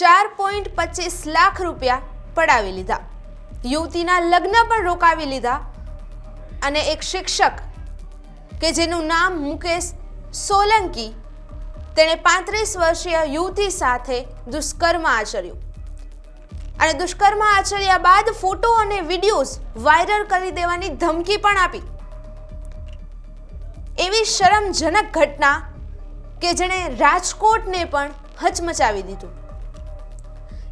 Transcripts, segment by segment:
ચાર પોઈન્ટ પચીસ લાખ રૂપિયા પડાવી લીધા. યુવતીના લગ્ન પણ રોકાવી લીધા અને એક શિક્ષક કે જેનું નામ મુકેશ સોલંકી, તેણે પાંત્રીસ વર્ષીય યુવતી સાથે દુષ્કર્મ આચર્યું. અને દુષ્કર્મ આચર્યા બાદ ફોટો અને વિડીયોઝ વાયરલ કરી દેવાની ધમકી પણ આપી. એવી શરમજનક ઘટના કે જેણે રાજકોટને પણ હચમચાવી દીધું.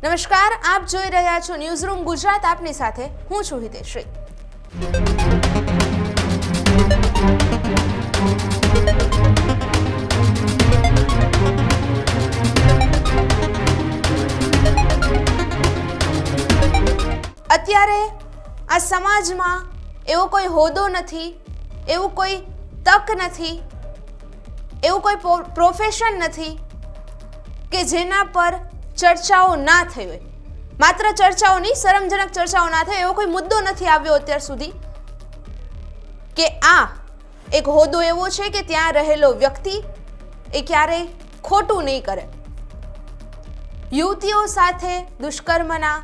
નમસ્કાર, આપ જોઈ રહ્યા છો ન્યૂઝ રૂમ ગુજરાત, આપની સાથે હું છું હિતેશ્રી અત્યારે આ સમાજમાં એવો કોઈ હોદ્દો નથી, એવું કોઈ તક નથી, એવું કોઈ પ્રોફેશન નથી કે જેના પર ચર્ચાઓ ના થઈ હોય. માત્ર ચર્ચાઓની શરમજનક ચર્ચાઓ ના થાય એવો કોઈ મુદ્દો નથી આવ્યો અત્યાર સુધી. કે આ એક હોદ્દો એવો છે કે ત્યાં રહેલો વ્યક્તિ એ ક્યારેય ખોટું નહીં કરે. યુવતીઓ સાથે દુષ્કર્મના,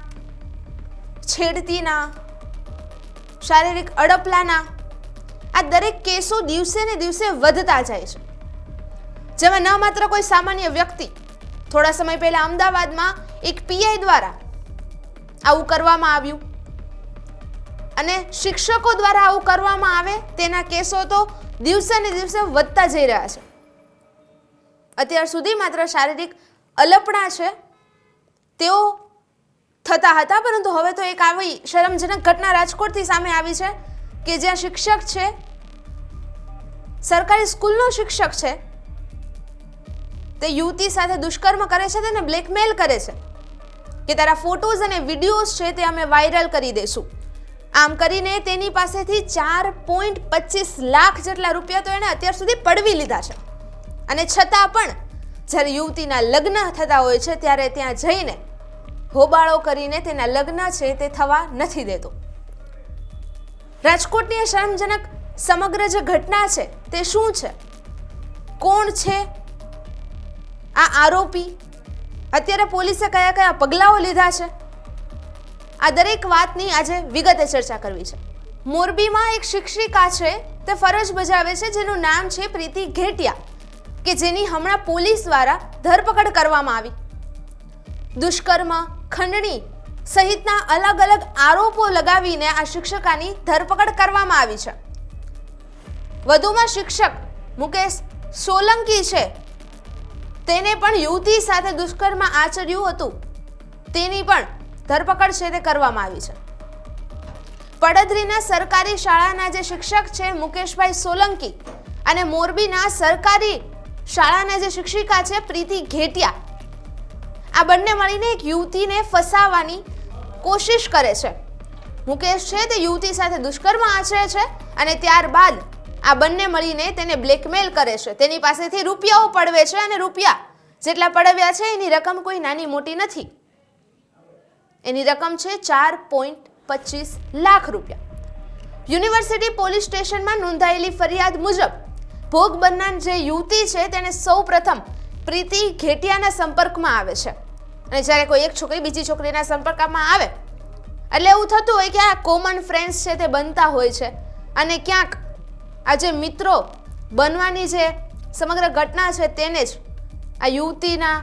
છેડતીના, શારીરિક અડપલાના આ દરેક કેસો દિવસે ને દિવસે વધતા જાય છે. જેમાં ન માત્ર કોઈ સામાન્ય વ્યક્તિ થોડા સમય પહેલા અમદાવાદમાં એક પીઆઈ દ્વારા આવું કરવામાં આવ્યું. અને શિક્ષકો દ્વારા આવું કરવામાં આવે તેના કેસો તો દિવસે ને દિવસે વધતા જઈ રહ્યા છે. અત્યાર સુધી માત્ર શારીરિક અલપણા છે. તેઓ થતા હતા, પરંતુ હવે તો એક આવી શરમજનક ઘટના રાજકોટથી સામે આવી છે કે જ્યાં શિક્ષક છે, સરકારી સ્કૂલનો શિક્ષક છે તે યુવતી સાથે દુષ્કર્મ કરે છે તેને બ્લેકમેલ કરે છે. કે તારા ફોટોઝ અને વિડીયોઝ છે તે અમે વાયરલ કરી દઈશું આમ કરીને તેની પાસેથી ચાર પોઈન્ટ પચીસ લાખ જેટલા રૂપિયા તો એણે અત્યાર સુધી પડવી લીધા છે. અને છતાં પણ જ્યારે યુવતીના લગ્ન થતા હોય છે ત્યારે ત્યાં જઈને હોબાળો કરીને તેના લગ્ન છે તે થવા નથી દેતો. રાજકોટની શરમજનક સમગ્ર જે ઘટના છે તે શું છે? કોણ છે? આ આરોપી અત્યારે પોલીસે કયા કયા પગલાઓ લીધા છે? આ દરેક વાતની આજે વિગતે ચર્ચા કરવી છે. મોરબીમાં એક શિક્ષિકા છે, તે ફરજ બજાવે છે, જેનું નામ છે પ્રીતિ ઘેટિયા, કે જેની હમણાં પોલીસ દ્વારા ધરપકડ કરવામાં આવી. દુષ્કર્મ, ખંડણી સહિતના અલગ અલગ આરોપો લગાવીને આ શિક્ષકાની ધરપકડ કરવામાં આવી છે. વધુમાં શિક્ષક મુકેશ સોલંકી છે તેને પણ યુવતી સાથે દુષ્કર્મ આચર્યું હતું. તેની પણ ધરપકડ છે તે કરવામાં આવી છે. પડદરીના સરકારી શાળાના જે શિક્ષક છે મુકેશભાઈ સોલંકી અને મોરબીના સરકારી શાળાના જે શિક્ષિકા છે પ્રીતિ ઘેટિયા, આ બંને મળીને એક યુવતીને ફસાવવાની કોશિશ કરે છે. મુકેશ છે તે યુવતી સાથે દુષ્કર્મ આચરે છે અને ત્યારબાદ આ બંને મળીને તેને બ્લેકમેલ કરે છે. તેની પાસેથી રૂપિયાઓ પડવે છે અને રૂપિયા જેટલા પડવ્યા છે, એની રકમ કોઈ નાની મોટી નથી. એની રકમ છે ચાર પોઈન્ટ પચીસ લાખ રૂપિયા. યુનિવર્સિટી પોલીસ સ્ટેશનમાં નોંધાયેલી ફરિયાદ મુજબ, ભોગ બનનાર જે યુવતી છે, તેને સૌ પ્રથમ પ્રીતિ ઘેટિયાના સંપર્કમાં આવે છે. અને જ્યારે કોઈ એક છોકરી બીજી છોકરીના સંપર્કમાં આવે, એટલે એવું થતું હોય કે આ કોમન ફ્રેન્ડ્સ છે તે બનતા હોય છે. અને ક્યાંક આ જે મિત્રો બનવાની જે સમગ્ર ઘટના છે તેને જ આ યુવતીના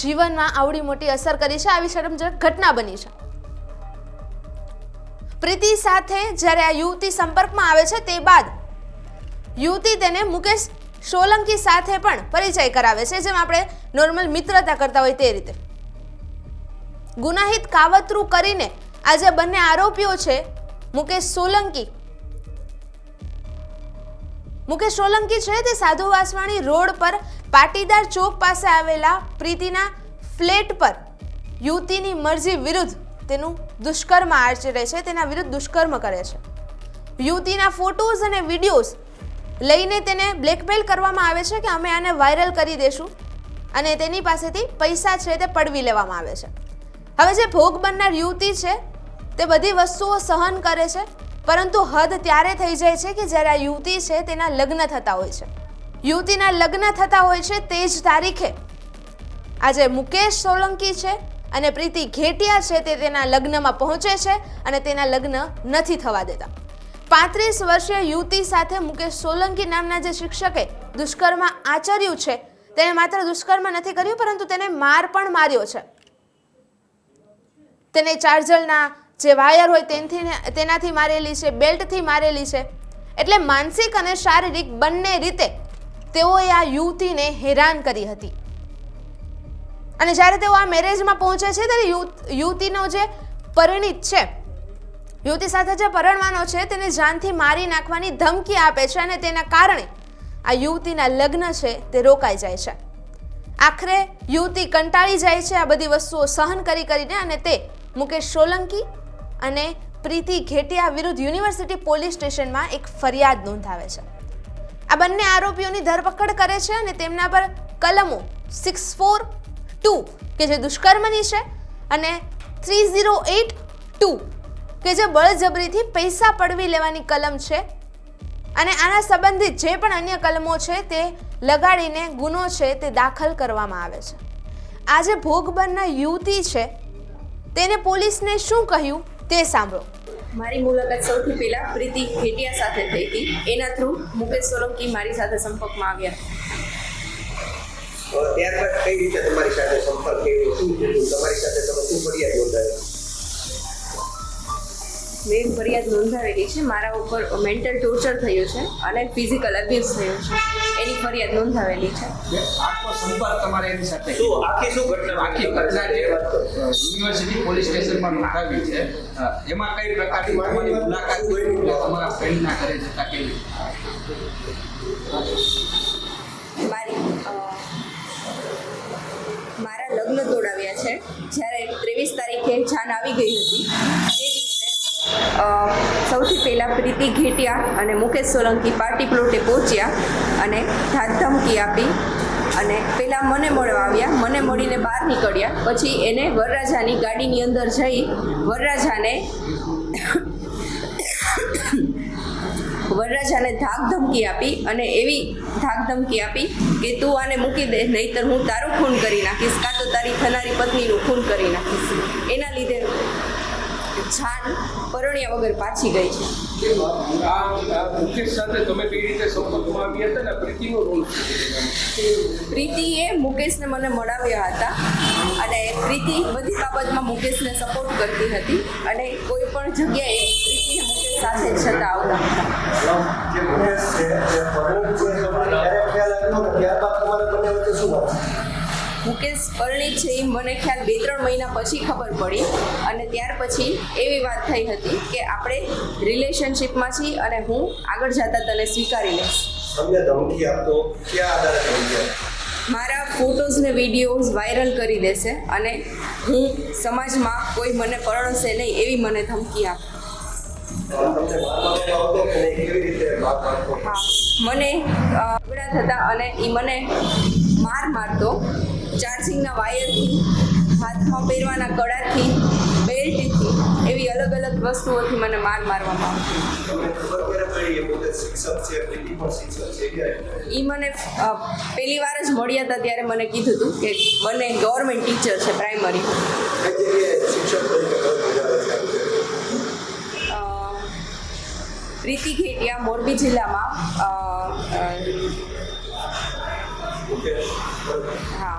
જીવનમાં આવડી મોટી અસર કરી છે. આવી શરમજનક ઘટના બની છે. પ્રીતિ સાથે જ્યારે આ યુવતી સંપર્કમાં આવે છે તે બાદ યુવતી તેને મુકેશ સોલંકી સાથે પણ પરિચય કરાવે છે, જેમ આપણે નોર્મલ મિત્રતા કરતા હોય તે રીતે. ગુનાહિત કાવતરું કરીને આ જે બંને આરોપીઓ છે, મુકેશ સોલંકી મુકેશ સોલંકી છે તે સાધુ વાસવાણી રોડ પર પાટીદાર ચોક પાસે આવેલા પ્રીતિના ફ્લેટ પર યુવતીની મરજી વિરુદ્ધ તેનું દુષ્કર્મ આચરે છે, તેના વિરુદ્ધ દુષ્કર્મ કરે છે. યુવતીના ફોટોઝ અને વિડીયોઝ લઈને તેને બ્લેકમેલ કરવામાં આવે છે કે અમે આને વાયરલ કરી દેશું અને તેની પાસેથી પૈસા છે તે પડવી લેવામાં આવે છે. હવે જે ભોગ બનનાર યુવતી છે તે બધી વસ્તુઓ સહન કરે છે પરંતુ હદ ત્યારે થઈ જાય છે કે જ્યારે આ યુવતી છે તેના લગ્ન થતા હોય છે. યુવતીના લગ્ન થતા હોય છે તે જ તારીખે. આજે મુકેશ સોલંકી છે અને પ્રીતિ ઘેટિયા છે તે તેના લગ્નમાં પહોંચે છે અને તેના લગ્ન નથી થવા દેતા. પાંત્રીસ વર્ષીય યુવતી સાથે મુકેશ સોલંકી નામના જે શિક્ષકે દુષ્કર્મ આચર્યું છે, તેણે માત્ર દુષ્કર્મ નથી કર્યું પરંતુ તેને માર પણ માર્યો છે. તેને ચાર્જરના જે વાયર હોય તેનાથી તેનાથી મારેલી છે, બેલ્ટથી મારેલી છે. એટલે માનસિક અને શારીરિક બંને રીતે તેઓએ આ યુવતીને હેરાન કરી હતી. અને જ્યારે તેઓ આ મેરેજમાં પહોંચે છે, ત્યારે યુવતીનો જે પરિણીત છે, યુવતી સાથે જે પરણવાનો છે, તેને જાનથી મારી નાખવાની ધમકી આપે છે અને તેના કારણે આ યુવતીના લગ્ન છે તે રોકાઈ જાય છે. આખરે યુવતી કંટાળી જાય છે આ બધી વસ્તુઓ સહન કરી કરીને અને તે મુકેશ સોલંકી અને પ્રીતિ ઘેટિયા વિરુદ્ધ યુનિવર્સિટી પોલીસ સ્ટેશનમાં એક ફરિયાદ નોંધાવે છે. આ બંને આરોપીઓની ધરપકડ કરે છે અને તેમના પર કલમો સિક્સ ફોર ટુ કે જે દુષ્કર્મની છે અને થ્રી ઝીરો એટ ટુ કે જે બળજબરીથી પૈસા પડવી લેવાની કલમ છે. અને આના સંબંધિત જે પણ અન્ય કલમો છે તે લગાડીને ગુનો છે તે દાખલ કરવામાં આવે છે. આ જે ભોગ બનનાર યુવતી છે, તેને પોલીસને શું કહ્યું? તે સાંભળો. મારી મુલાકાત સૌથી પહેલા પ્રીતિ ખેટિયા સાથે થઈ હતી. એના થ્રુ મુકેશ સોલંકી મારી સાથે સંપર્કમાં આવ્યા. ત્યારબાદ કઈ રીતે તમારી સાથે સંપર્ક કર્યો શું તમારી સાથે તમે શું ફરિયાદ નોંધાવી? મેં ફરિયાદ નોંધાવેલી છે. મારા ઉપર મેન્ટલ ટોર્ચર થયું છે અને ફિઝિકલ અબ્યુઝ થયું છે. એની ફરિયાદ નોંધાવેલી છે. આખો સંપર્ક તમારે એની સાથે. શું આખી શું ઘટના? આખી ઘટના જે યુનિવર્સિટી પોલીસ સ્ટેશનમાં નોંધાવી છે. એમાં કઈ પ્રકારની તમારી મુલાકાત થઈ તમારા ફ્રેન્ડના ઘરે જતા કેવી મારી મારા લગ્ન તોડાવ્યા છે. જ્યારે ત્રેવીસ તારીખે જાન આવી ગઈ હતી. સૌથી પહેલાં પ્રીતિ ઘેટિયા અને મુકેશ સોલંકી પાર્ટી પ્લોટે પહોંચ્યા અને ધાક ધમકી આપી અને પહેલાં મને મળવા આવ્યા. મને મળીને બહાર નીકળ્યા. પછી એને વરરાજાની ગાડીની અંદર જઈ વરરાજાને વરરાજાને ધાક ધમકી આપી અને એવી ધાક ધમકી આપી કે તું આને મૂકી દે, નહીતર હું તારું ખૂન કરી નાખીશ. કાં તો તારી થનારી પત્નીનું ખૂન કરી નાખીશ. એના લીધે જાન પરણ્યા વગર પાછી ગઈ છે. મુકેશ સાથે તમે કઈ રીતે સંપર્કમાં આવ્યા હતા ને? પ્રીતિનો રોલ પ્રીતિએ મુકેશને મને મળાવ્યા હતા અને પ્રીતિ બધી બાબતમાં મુકેશને સપોર્ટ કરતી હતી અને કોઈ પણ જગ્યાએ પ્રીતિને મુકેશ સાથે છતાં આવતા હતા. મુકેશ પરણિત છે એ મને ખ્યાલ બે ત્રણ મહિના પછી ખબર પડી. અને ત્યાર પછી એવી વાત થઈ હતી કે આપણે રિલેશનશિપમાં છીએ અને હું આગળ જતા તને સ્વીકારી લઈશ. તમને ધમકી આપતો ક્યાં આધારે ધમકી મારા ફોટોઝ ને વિડીયોઝ વાયરલ કરી દેશે અને હું સમાજમાં કોઈ મને પરણશે નહીં એવી મને ધમકી આપે. મને ઝઘડા થતા અને એ મને માર મારતો. ચાર્જિંગના વાયરથી, હાથમાં પહેરવાના કડાથી, બેલ્ટથી, એવી અલગ અલગ વસ્તુઓથી મને માર મારવામાં આવતો એ મને પહેલી વાર જ મળ્યા હતા ત્યારે મને કીધું હતું કે બંને ગવર્મેન્ટ ટીચર છે પ્રાઇમરી? પ્રીતિ ઘેટિયા મોરબી જિલ્લામાં. હા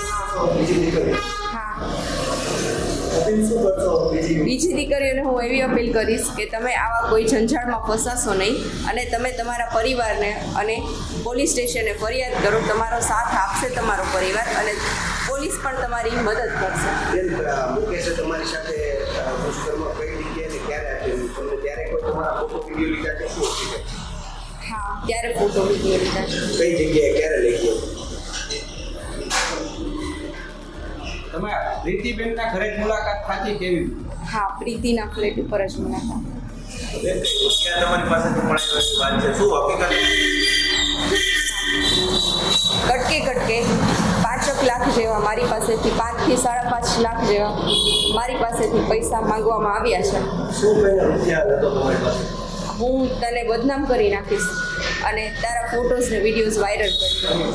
ફસાવી બીજી? દીકરી દીકરીઓને હું એવી અપીલ કરીશ કે તમે આવા કોઈ ઝંઝાળમાં ફસાશો નહીં અને તમે તમારા પરિવારને અને પોલીસ સ્ટેશને ફરિયાદ કરો તમારો સાથ આપશે તમારો પરિવાર અને પોલીસ પણ તમારી મદદ કરશે. તમારી સાથે? હા ત્યારે ફોટો વીડિયો લીધા કઈ જગ્યાએ ક્યારે લઈ ગયો પ્રીતિબેનના ઘરે જ મુલાકાત થતી કેવી? હા પ્રીતિના ફ્લેટ ઉપર જ મુલાકાત. તમારી પાસેથી મળેલી વાત છે? શું હકીકત? કટકે કટકે પાંચક લાખ જેવા મારી પાસેથી પાંચથી સાડા પાંચ લાખ જેવા મારી પાસેથી પૈસા માંગવામાં આવ્યા છે. શું કહીને રૂપિયા હતો તમારી પાસે? હું તને બદનામ કરી નાખીશ અને તારા ફોટોઝ ને વિડીયોઝ વાયરલ કરી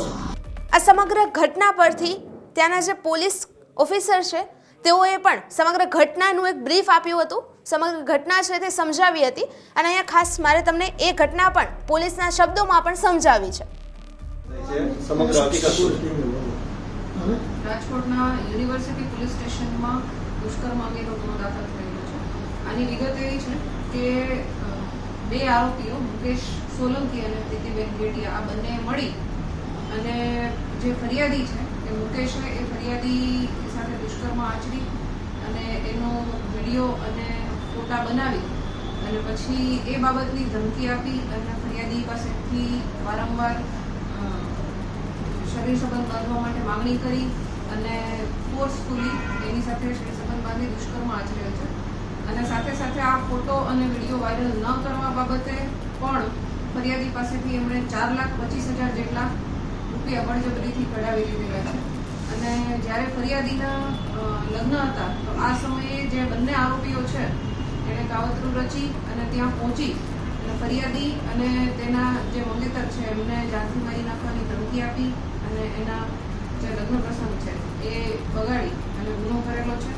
આ સમગ્ર ઘટના પરથી ત્યાંના જે પોલીસ ઓફિસર છે તેઓએ પણ સમગ્ર ઘટનાનું એક બ્રીફ આપ્યું હતું. સમગ્ર ઘટના છે તે સમજાવી હતી અને અહીંયા ખાસ મારે તમને એ ઘટના પણ પોલીસના શબ્દોમાં પણ સમજાવી છે. સમગ્ર રાજકોટના યુનિવર્સિટી પોલીસ સ્ટેશનમાં દુષ્કર્મ અંગેનો ગુનો દાખલ થયેલો છે. આની વિગત એવી છે કે બે આરોપીઓ મુકેશ સોલંકી અને પ્રીતિબેન ભેટિયા આ બંને મળી અને જે ફરિયાદી છે એ મુકેશે એ ફરિયાદી દુષ્કર્મ આચરી અને એનો વીડિયો અને ફોટા બનાવી અને પછી એ બાબતની ધમકી આપી અને ફરિયાદી પાસેથી વારંવાર શરીર સંબંધ બાંધવા માટે માંગણી કરી અને ફોર્સફુલી એની સાથે શરીર સંબંધ બાંધી દુષ્કર્મ આચર્યો છે. અને સાથે સાથે આ ફોટો અને વીડિયો વાયરલ ન કરવા બાબતે પણ ફરિયાદી પાસેથી એમણે ચાર લાખ પચીસ હજાર જેટલા રૂપિયા બળજબરીથી કઢાવી લીધેલા છે. અને જ્યારે ફરિયાદીના લગ્ન હતા, તો આ સમયે જે બંને આરોપીઓ છે એણે કાવતરું રચી અને ત્યાં પહોંચી અને ફરિયાદી અને તેના જે મંગેતર છે, એમને જાનથી મારી નાખવાની ધમકી આપી અને એના જે લગ્ન પ્રસંગ છે, એ બગાડી અને ગુનો કરેલો છે.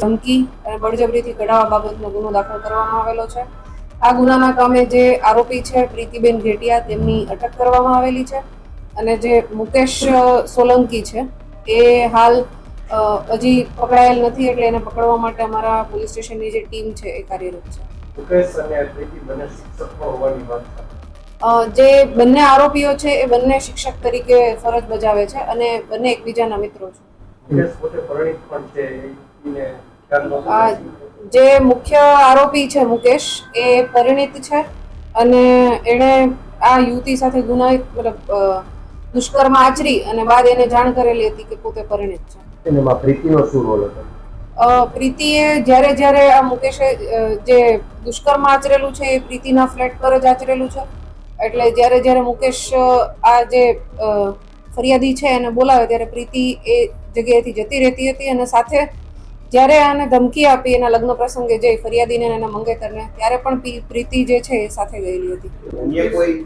ધમકી અને બળજબરીથી કઢાવવા બાબતનો ગુનો દાખલ કરવામાં આવેલો છે. આ ગુનાના કામે જે આરોપી છે, પ્રીતિબેન ઘેટિયા, તેમની અટક કરવામાં આવેલી છે. અને જે મુકેશ સોલંકી છે એ હાલ હજી પકડાયેલ નથી એટલે એને પકડવા માટે અમારા પોલીસ સ્ટેશનની જે ટીમ છે એ કાર્યરત છે. જે બંને આરોપીઓ છે એ બંને શિક્ષક તરીકે ફરજ બજાવે છે અને બંને એકબીજાના મિત્રો છે. જે મુખ્ય આરોપી છે મુકેશ એ પરિણિત છે અને એણે આ યુવતી સાથે ગુના મતલબ દુષ્કર્મ આચરી અને બાદ એને જાણ કરેલી હતી કે પોતે પરિણીત છે. એમાં પ્રીતિનો શું રોલ હતો? પ્રીતિએ જ્યારે જ્યારે આ મુકેશે જે દુષ્કર્મ આચરેલું છે એ પ્રીતિના ફ્લેટ પર જ આચરેલું છે. એટલે જ્યારે જ્યારે મુકેશ આ જે ફરિયાદી છે એને બોલાવે ત્યારે પ્રીતિ એ જગ્યાએથી જતી રહેતી હતી અને સાથે જ્યારે આને ધમકી આપી એના લગ્ન પ્રસંગે જઈ ફરિયાદીને એના મંગેતરને ત્યારે પણ પ્રીતિ જે છે એ સાથે ગયેલી હતી. અન્ય કોઈ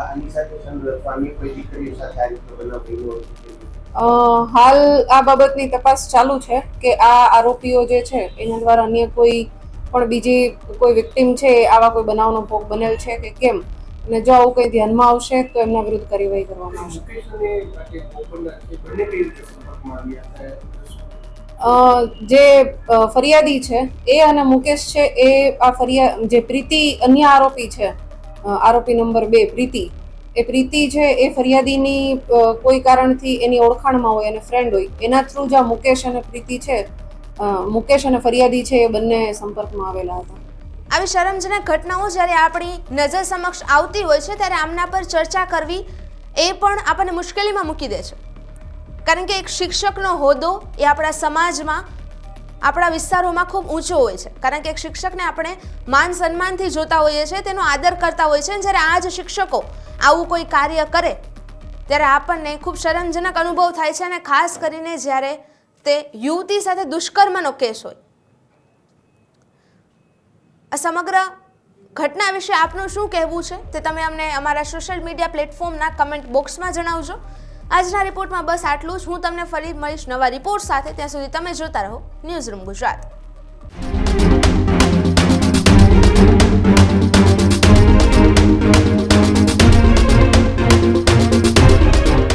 આની સાથે સંદર્ભ અન્ય કોઈ દીકરીઓ સાથે આ રીતે બનાવ બન્યો હોય તો અ, હાલ આ બાબતની તપાસ ચાલુ છે કે આ આરોપીઓ જે છે એના દ્વારા અન્ય કોઈ પણ બીજી કોઈ વિક્ટીમ છે આવા કોઈ બનાવનો ભોગ બનેલ છે કે કેમ? અને જો આવું કંઈ ધ્યાનમાં આવશે તો એમના વિરુદ્ધ કાર્યવાહી કરવામાં આવશે. જે ફરિયાદી છે એ અને મુકેશ છે એ આ ફરિયા જે પ્રીતિ અન્ય આરોપી છે આરોપી નંબર બે, પ્રીતિ. એ પ્રીતિ છે, એ ફરિયાદીની કોઈ કારણથી એની ઓળખાણમાં હોય અને ફ્રેન્ડ હોય. એના થ્રુ જ આ મુકેશ અને પ્રીતિ છે. મુકેશ અને ફરિયાદી છે, એ બંને સંપર્કમાં આવેલા હતા. આવી શરમજનક ઘટનાઓ જ્યારે આપણી નજર સમક્ષ આવતી હોય છે, ત્યારે આમના પર ચર્ચા કરવી એ પણ આપણને મુશ્કેલીમાં મૂકી દે છે. કારણ કે એક શિક્ષકનો હોદ્દો એ આપણા સમાજમાં આપણા વિસ્તારોમાં ખૂબ ઊંચો હોય છે. કારણ કે એક શિક્ષકને આપણે માન સન્માનથી જોતા હોઈએ છીએ, તેનો આદર કરતા હોઈએ છીએ જ્યારે આ જ શિક્ષકો આવું કોઈ કાર્ય કરે, ત્યારે આપણને ખૂબ શરમજનક અનુભવ થાય છે અને ખાસ કરીને જ્યારે તે યુવતી સાથે દુષ્કર્મનો કેસ હોય. આ સમગ્ર ઘટના વિશે આપનું શું કહેવું છે? તે તમે અમને અમારા સોશિયલ મીડિયા પ્લેટફોર્મના કમેન્ટ બોક્સમાં જણાવજો. આજના રિપોર્ટમાં બસ આટલું જ. હું તમને ફરી મળીશ નવા રિપોર્ટ સાથે. ત્યાં સુધી તમે જોતા રહો ન્યૂઝ રૂમ ગુજરાત.